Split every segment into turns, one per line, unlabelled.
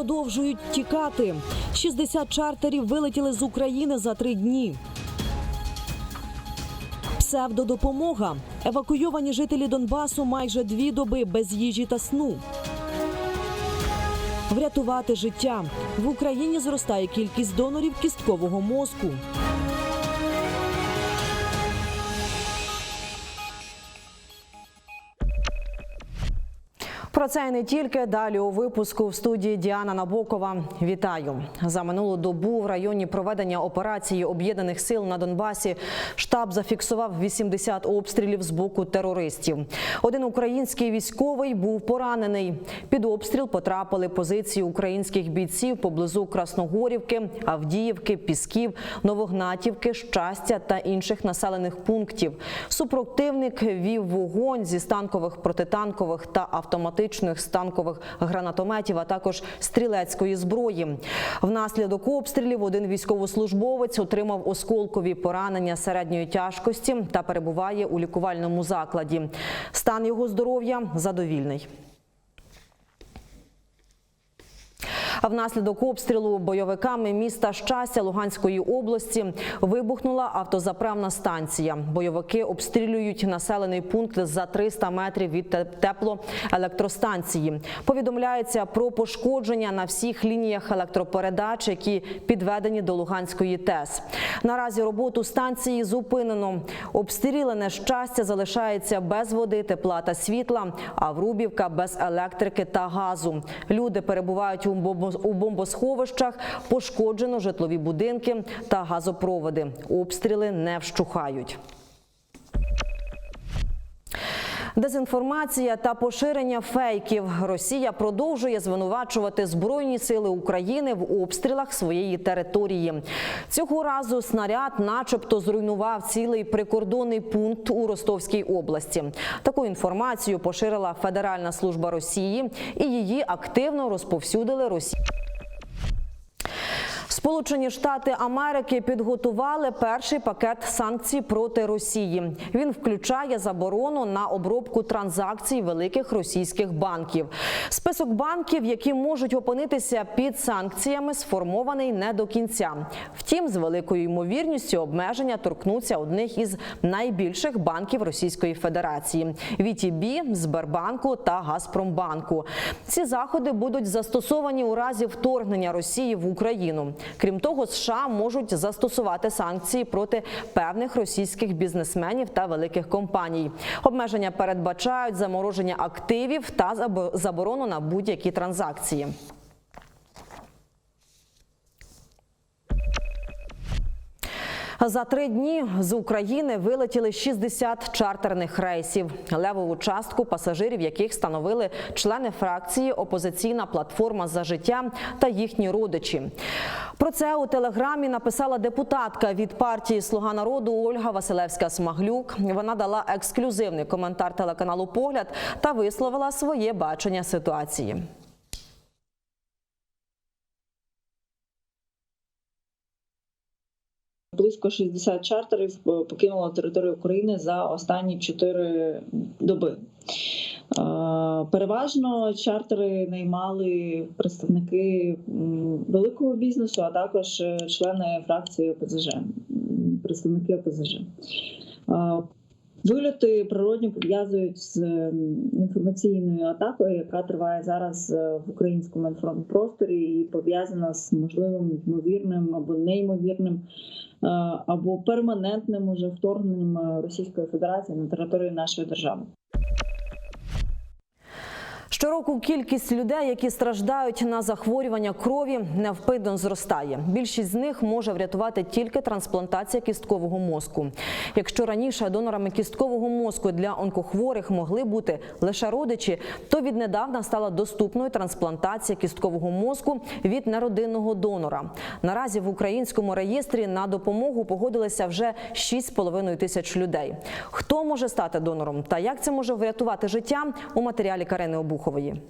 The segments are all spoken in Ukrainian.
продовжують тікати. 60 чартерів вилетіли з України за три дні. Псевдодопомога. Евакуйовані жителі Донбасу майже дві доби без їжі та сну. Врятувати життя в Україні зростає кількість донорів кісткового мозку. Про це не тільки далі у випуску в студії Діана Набокова. Вітаю за минулу добу в районі проведення операції об'єднаних сил на Донбасі. Штаб зафіксував 80 обстрілів з боку терористів. Один український військовий був поранений. Під обстріл потрапили позиції українських бійців поблизу Красногорівки, Авдіївки, Пісків, Новогнатівки, Щастя та інших населених пунктів. Супротивник вів вогонь зі станкових протитанкових та автоматичних станкових гранатометів, а також стрілецької зброї. Внаслідок обстрілів один військовослужбовець отримав осколкові поранення середньої тяжкості та перебуває у лікувальному закладі. Стан його здоров'я задовільний. А внаслідок обстрілу бойовиками міста Щастя Луганської області вибухнула автозаправна станція. Бойовики обстрілюють населений пункт за 300 метрів від теплоелектростанції. Повідомляється про пошкодження на всіх лініях електропередач, які підведені до Луганської ТЕС. Наразі роботу станції зупинено. Обстріляне щастя залишається без води, тепла та світла, а Врубівка без електрики та газу. Люди перебувають у бомбо- у бомбосховищах, пошкоджено житлові будинки та газопроводи. Обстріли не вщухають. Дезінформація та поширення фейків. Росія продовжує звинувачувати Збройні сили України в обстрілах своєї території. Цього разу снаряд, начебто, зруйнував цілий прикордонний пункт у Ростовській області. Таку інформацію поширила Федеральна служба Росії, і її активно розповсюдили Росі. Сполучені Штати Америки підготували перший пакет санкцій проти Росії. Він включає заборону на обробку транзакцій великих російських банків. Список банків, які можуть опинитися під санкціями, сформований не до кінця. Втім, з великою ймовірністю обмеження торкнуться одних із найбільших банків Російської Федерації: ВІТІБі, Сбербанку та Газпромбанку. Ці заходи будуть застосовані у разі вторгнення Росії в Україну. Крім того, США можуть застосувати санкції проти певних російських бізнесменів та великих компаній. Обмеження передбачають замороження активів та заборону на будь-які транзакції. За три дні з України вилетіли 60 чартерних рейсів. Левову частку пасажирів, яких становили члени фракції Опозиційна платформа за життя та їхні родичі. Про це у телеграмі написала депутатка від партії Слуга народу Ольга Василевська Смаглюк. Вона дала ексклюзивний коментар телеканалу Погляд та висловила своє бачення ситуації.
Близько 60 чартерів е, покинуло територію України за останні 4 доби. Е, Переважно чартери наймали представники великого бізнесу, а також е, члени фракції ОПЗЖ, представники ОПЗЖ. Вильоти природньо пов'язують з інформаційною атакою, яка триває зараз в українському інформпросторі, і пов'язана з можливим ймовірним або неймовірним або перманентним уже вторгненням е, Російської Федерації на територію нашої держави.
Щороку кількість людей, які страждають на захворювання крові, невпинно зростає. Більшість з них може врятувати тільки трансплантація кісткового мозку. Якщо раніше донорами кісткового мозку для онкохворих могли бути лише родичі, то віднедавна стала доступною трансплантація кісткового мозку від неродинного донора. Наразі в українському реєстрі на допомогу погодилися вже 6,5 тисяч людей. Хто може стати донором та як це може врятувати життя у матеріалі Карени Карини Обухової.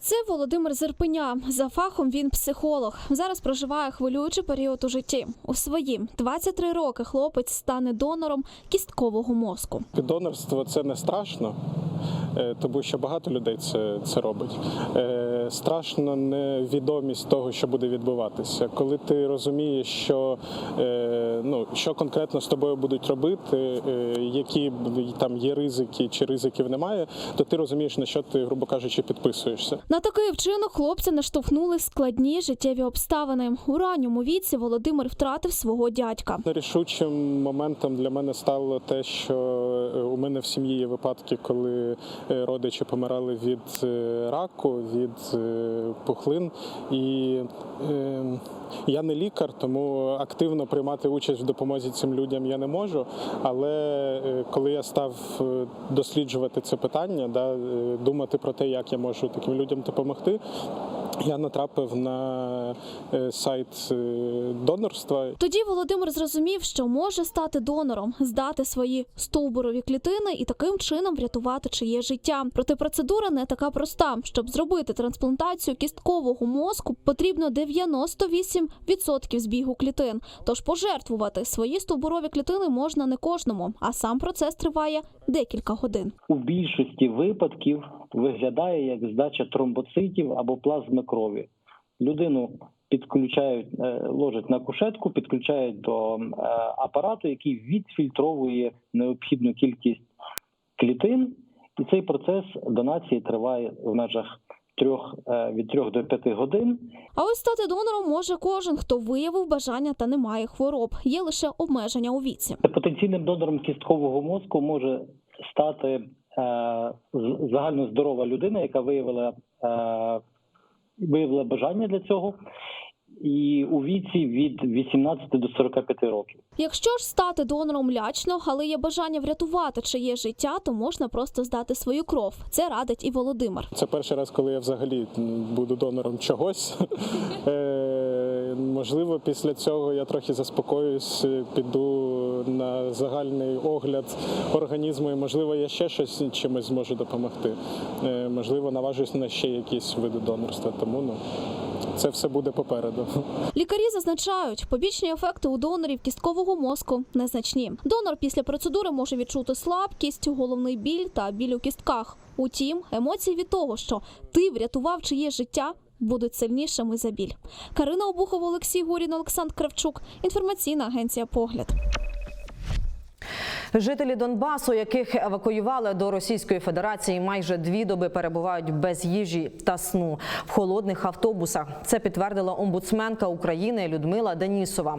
Це Володимир Зерпеня. За фахом він психолог. Зараз проживає хвилюючий період у житті. У свої 23 роки хлопець стане донором кісткового мозку.
Донорство це не страшно, е, тому що багато людей це, це робить. Страшна невідомість того, що буде відбуватися. Коли ти розумієш, що, е, ну, що конкретно з тобою будуть робити, е, які там є ризики чи ризиків немає, то ти розумієш, на що ти, грубо кажучи, підписуєшся.
На такий вчинок хлопця наштовхнули складні життєві обставини. У ранньому віці Володимир втратив свого дядька.
Рішучим моментом для мене стало те, що е, у мене в сім'ї є випадки, коли родичі помирали від раку, від пухлин. І е, я не лікар, тому активно приймати участь в допомозі цим людям я не можу. Але е, коли я став е, досліджувати це питання, е, думати про те, як я можу таким людям допомогти, я натрапив на е, сайт е, донорства.
Тоді Володимир зрозумів, що може стати донором, здати свої стовбурові клітини і таким чином врятувати чиє життя. Проте процедура не така проста. Щоб зробити трансплантацію кісткового мозку, потрібно 98% збігу клітин. Тож пожертвувати свої стовбурові клітини можна не кожному, а сам процес триває декілька годин.
у більшості випадків виглядає як здача тромбоцитів або плазми крові. Людину підключають, е, ложать на кушетку, підключають до е, апарату, який відфільтровує необхідну кількість клітин, і цей процес донації триває в межах трьох е, від трьох до п'яти годин.
А ось стати донором може кожен, хто виявив бажання та не має хвороб. Є лише обмеження у віці.
Потенційним донором кісткового мозку може стати е, загально здорова людина, яка виявила, е, виявила бажання для цього, і у віці від 18 до 45 років.
Якщо ж стати донором лячно, але є бажання врятувати чиє життя, то можна просто здати свою кров. Це радить і Володимир.
Це перший раз, коли я взагалі буду донором чогось. Е, Можливо, після цього я трохи заспокоюсь, піду на загальний огляд організму, і можливо, я ще щось чимось зможу допомогти. Е, Можливо, наважусь на ще якісь види донорства. Тому ну це все буде попереду.
Лікарі зазначають, побічні ефекти у донорів кісткового мозку незначні. Донор після процедури може відчути слабкість, головний біль та біль у кістках. Утім, емоції від того, що ти врятував чиє життя. Будуть сильнішими за біль. Карина Обухова, Олексій Горін, Олександр Кравчук. Інформаційна агенція Погляд.
Жителі Донбасу, яких евакуювали до Російської Федерації, майже дві доби перебувають без їжі та сну в холодних автобусах. Це підтвердила омбудсменка України Людмила Денісова.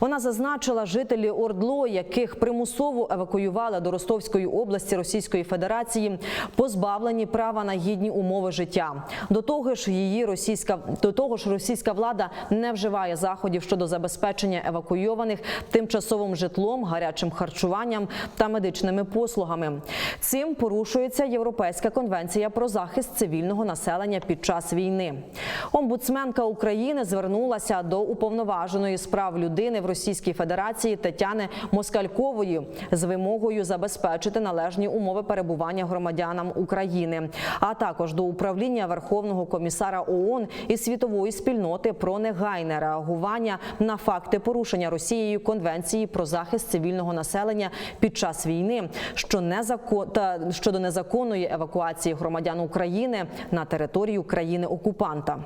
Вона зазначила, жителі Ордло, яких примусово евакуювали до Ростовської області Російської Федерації, позбавлені права на гідні умови життя. До того ж, її російська до того ж, російська влада не вживає заходів щодо забезпечення евакуйованих тимчасовим житлом, гарячим харчуванням та медичними послугами. Цим порушується Європейська конвенція про захист цивільного населення під час війни. Омбудсменка України звернулася до уповноваженої з прав людини в Російській Федерації Тетяни Москалькової з вимогою забезпечити належні умови перебування громадянам України, а також до управління Верховного комісара ООН і світової спільноти про негайне реагування на факти порушення Росією конвенції про захист цивільного населення під час війни, що незакон та щодо незаконної евакуації громадян України на територію країни окупанта.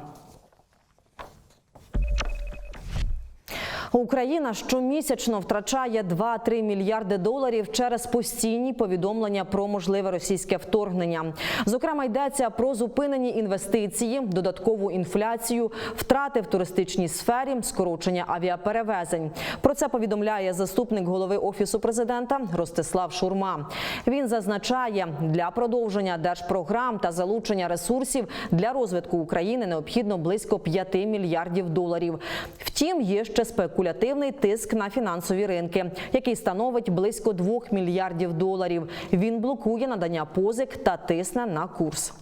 Україна щомісячно втрачає 2-3 мільярди доларів через постійні повідомлення про можливе російське вторгнення. Зокрема, йдеться про зупинені інвестиції, додаткову інфляцію, втрати в туристичній сфері, скорочення авіаперевезень. Про це повідомляє заступник голови офісу президента Ростислав Шурма. Він зазначає, для продовження держпрограм та залучення ресурсів для розвитку України необхідно близько 5 мільярдів доларів. Втім, є ще спекулятивний тиск на фінансові ринки, який становить близько 2 мільярдів доларів. Він блокує надання позик та тисне на курс.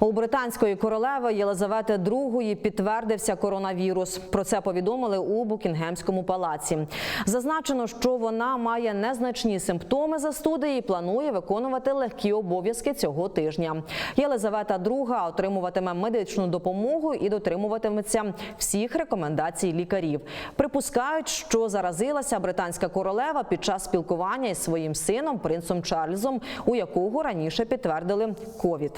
У британської королеви Єлизавети II підтвердився коронавірус. Про це повідомили у Букінгемському палаці. Зазначено, що вона має незначні симптоми застуди і планує виконувати легкі обов'язки цього тижня. Єлизавета II отримуватиме медичну допомогу і дотримуватиметься всіх рекомендацій лікарів. Припускають, що заразилася британська королева під час спілкування із своїм сином принцем Чарльзом, у якого раніше підтвердили ковід.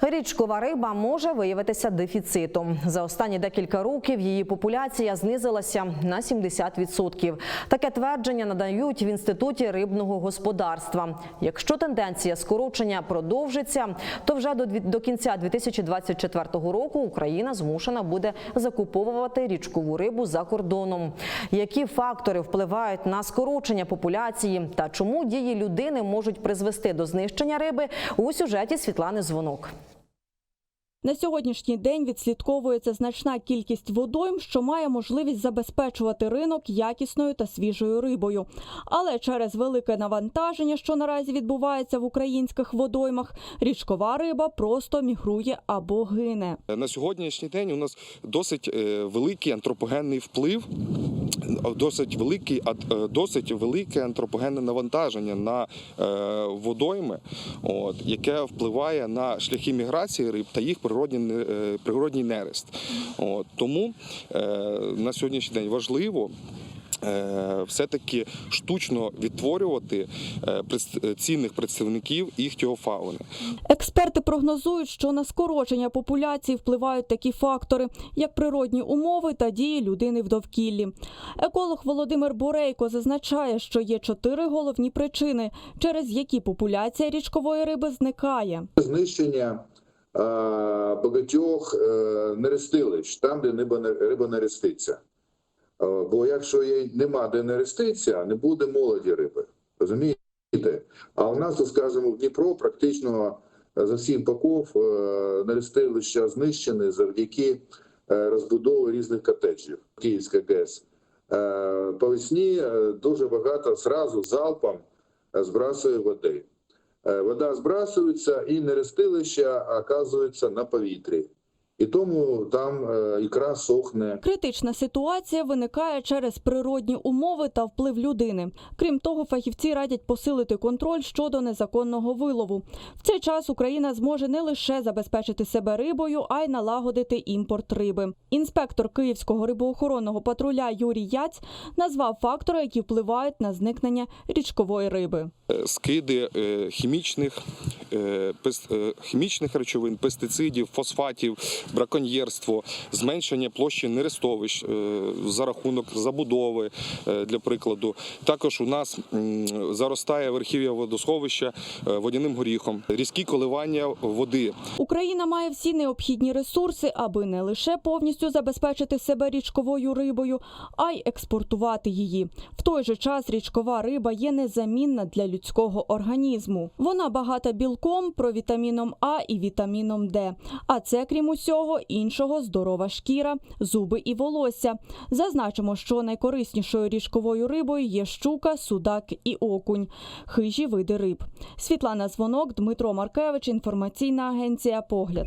Річкова риба може виявитися дефіцитом. За останні декілька років її популяція знизилася на 70%. Таке твердження надають в інституті рибного господарства. Якщо тенденція скорочення продовжиться, то вже до до кінця 2024 року Україна змушена буде закуповувати річкову рибу за кордоном. Які фактори впливають на скорочення популяції та чому дії людини можуть призвести до знищення риби у сюжеті Світлани Звонок.
На сьогоднішній день відслідковується значна кількість водойм, що має можливість забезпечувати ринок якісною та свіжою рибою. Але через велике навантаження, що наразі відбувається в українських водоймах, річкова риба просто мігрує або гине.
На сьогоднішній день у нас досить е, великий антропогенний вплив, досить великий, е, досить велике антропогенне навантаження на е, водойми, от, яке впливає на шляхи міграції риб та їх природні, е, природній нерест. От, тому на сьогоднішній день важливо. Е, Все-таки штучно відтворювати е, цінних представників іхтіофауни.
Експерти прогнозують, що на скорочення популяції впливають такі фактори, як природні умови та дії людини в довкіллі. Еколог Володимир Борейко зазначає, що є чотири головні причини, через які популяція річкової риби зникає.
знищення е, багатьох нерестилищ, там, де риба не, риба не реститься. Е, бо якщо їй нема де не реститься, не буде молоді риби. Розумієте? А у нас, скажімо, в Дніпро практично за всім поков е, нерестилища знищені завдяки е, розбудови різних котеджів. Київська ГЕС. Е, по весні е, дуже багато зразу залпом е, збрасує води. Е, Вода збрасується і нерестилища оказуються на повітрі. І тому там е, ікра сохне.
Критична ситуація виникає через природні умови та вплив людини. Крім того, фахівці радять посилити контроль щодо незаконного вилову. В цей час Україна зможе не лише забезпечити себе рибою, а й налагодити імпорт риби. Інспектор Київського рибоохоронного патруля Юрій Яць назвав фактори, які впливають на зникнення річкової риби.
Е, скиди е, хімічних, е, пес- е, хімічних речовин, пестицидів, фосфатів, браконьєрство, зменшення площі нерестовищ е, за рахунок забудови, е, для прикладу. Також у нас заростає верхів'я водосховища е, водяним горіхом, різкі коливання води.
Україна має всі необхідні ресурси, аби не лише повністю забезпечити себе річковою рибою, а й експортувати її. В той же час річкова риба є незамінна для людського організму. Вона багата білком, провітаміном А і вітаміном Д. А це, крім усього, іншого здорова шкіра, зуби і волосся. Зазначимо, що найкориснішою річковою рибою є щука, судак і окунь, хижі види риб. Світлана Звонок, Дмитро Маркевич, інформаційна агенція Погляд.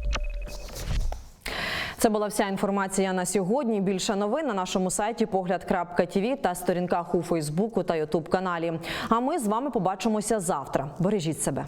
Це була вся інформація на сьогодні. Більше новин на нашому сайті погляд.тв та сторінках у Фейсбуку та Ютуб каналі. А ми з вами побачимося завтра. Бережіть себе.